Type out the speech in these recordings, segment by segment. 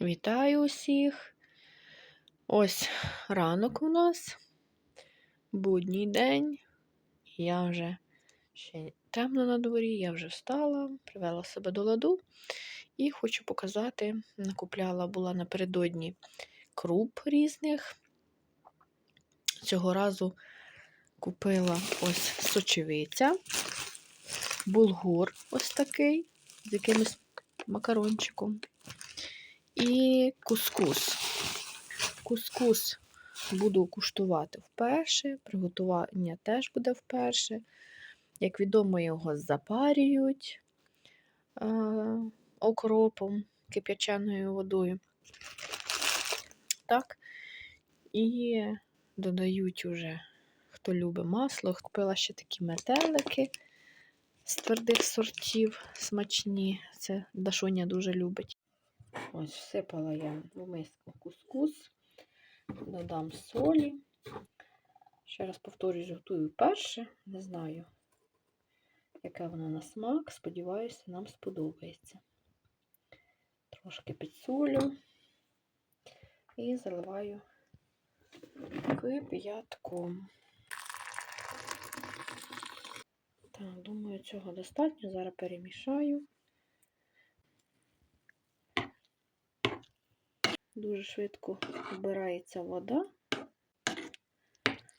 Вітаю усіх. Ось ранок у нас, будній день. Я вже ще темно на дворі, я вже встала, привела себе до ладу і хочу показати, накупляла була напередодні круп різних. Цього разу купила ось сочевиця, булгур ось такий, з якимось макарончиком. І кускус. Кускус буду куштувати вперше, приготування теж буде вперше. Як відомо, його запарюють е, окропом, кип'яченою водою. Так. І додають уже, хто любить масло. Купила ще такі метелики з твердих сортів, смачні. Це Дашуня дуже любить. Ось, всипала я в миску кускус, додам солі. Ще раз повторюсь, готую перше. Не знаю, яке воно на смак. Сподіваюся, нам сподобається. Трошки підсолю і заливаю кип'ятком. Так, думаю, цього достатньо. Зараз перемішаю. Дуже швидко вбирається вода.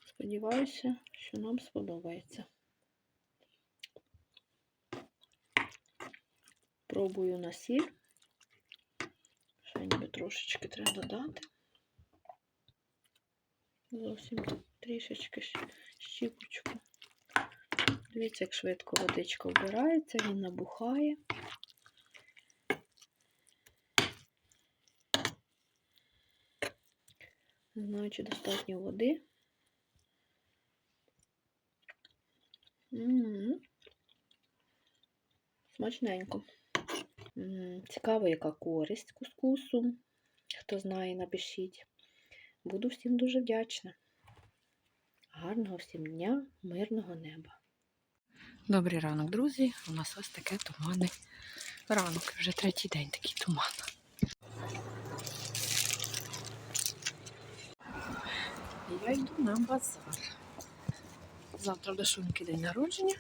Сподіваюся, що нам сподобається. Пробую на сіль. Ще ніби трошечки треба додати. Зовсім трішечки щіпочку. Дивіться, як швидко водичка вбирається, він набухає. Знаю, чи достатньо води. М -м -м. Смачненько. М -м. Цікаво, яка користь кускусу. Хто знає, напишіть. Буду всім дуже вдячна. Гарного всім дня, мирного неба. Добрий ранок, друзі. У нас ось таке туманне ранок. Вже третій день такий туман. Я йду на базар. Завтра в Дашуньки день народження,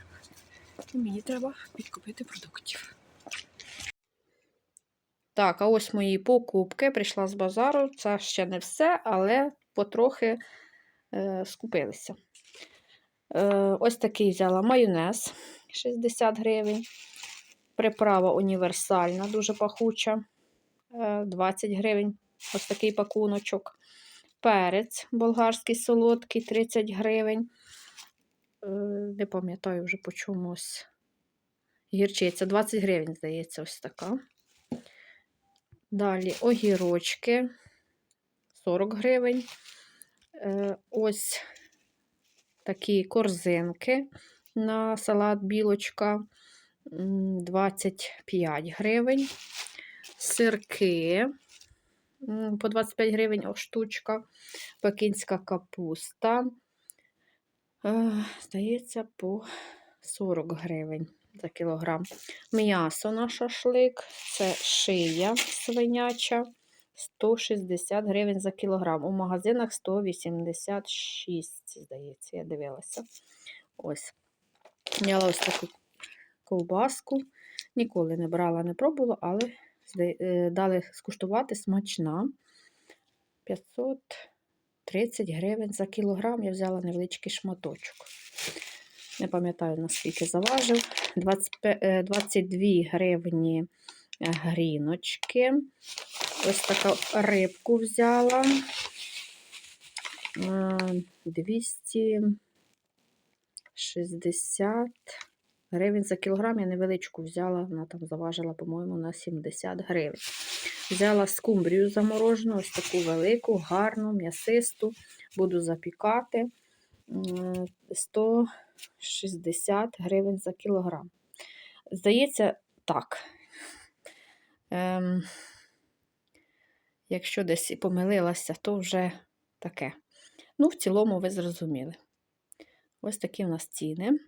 і мені треба підкупити продуктів. Так, а ось мої покупки. Прийшла з базару. Це ще не все, але потрохи е, скупилися. Е, Ось такий взяла майонез 60 гривень. Приправа універсальна, дуже пахуча. Е, 20 гривень. Ось такий пакуночок перець болгарський солодкий 30 гривень. Е, не пам'ятаю вже по чомусь. Гірчиця 20 гривень, здається, ось така. Далі огірочки 40 гривень. Е, ось такі корзинки на салат білочка 25 гривень. Сирки по 25 гривень штучка, пекінська капуста. Е, здається, по 40 гривень за кілограм. М'ясо на шашлик, це шия свиняча, 160 гривень за кілограм. У магазинах 186, здається, я дивилася. Ось. Взяла ось таку ковбаску. Ніколи не брала, не пробувала, але дали скуштувати смачна. 530 гривень за кілограм. Я взяла невеличкий шматочок. Не пам'ятаю, наскільки заважив. 20, 22 е, гривні гріночки. Ось таку рибку взяла. 260 гривень за кілограм. Я невеличку взяла, вона там заважила, по-моєму, на 70 гривень. Взяла скумбрію заморожену, ось таку велику, гарну, м'ясисту. Буду запікати 160 гривень за кілограм. Здається, так. Ем, Якщо десь і помилилася, то вже таке. Ну, в цілому, ви зрозуміли. Ось такі в нас ціни.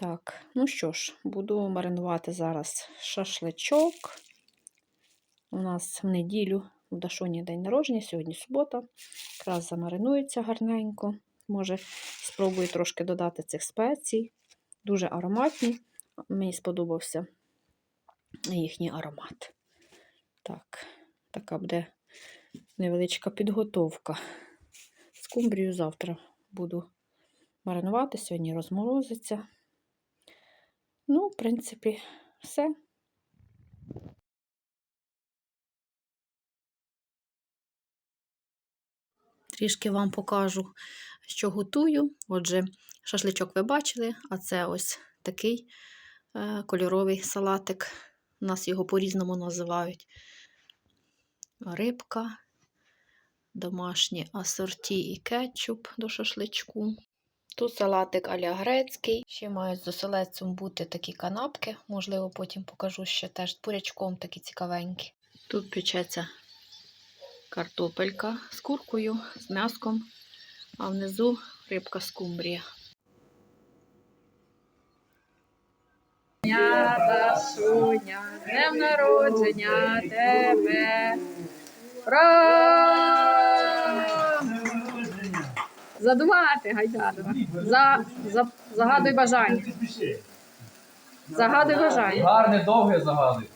Так, ну що ж, буду маринувати зараз шашличок. У нас в неділю у Дашоні день народження, сьогодні субота. Якраз замаринується гарненько. Може, спробую трошки додати цих спецій. Дуже ароматні. Мені сподобався їхній аромат. Так, така буде невеличка підготовка. Скумбрію завтра буду маринувати, сьогодні розморозиться. Ну, в принципі, все. Трішки вам покажу, що готую. Отже, шашличок ви бачили, а це ось такий е, кольоровий салатик. У нас його по-різному називають. Рибка, домашні асорті і кетчуп до шашличку. Тут салатик аля грецький. Ще мають з оселедцем бути такі канапки. Можливо, потім покажу ще теж з бурячком такі цікавенькі. Тут печеться картопелька з куркою, з м'яском, а внизу рибка скумбрія. Дашуня, днем народження тебе. Ура! Задувати, Гайдарова. За, за, загадуй бажання. Загадуй бажання. Гарне довге загадуй.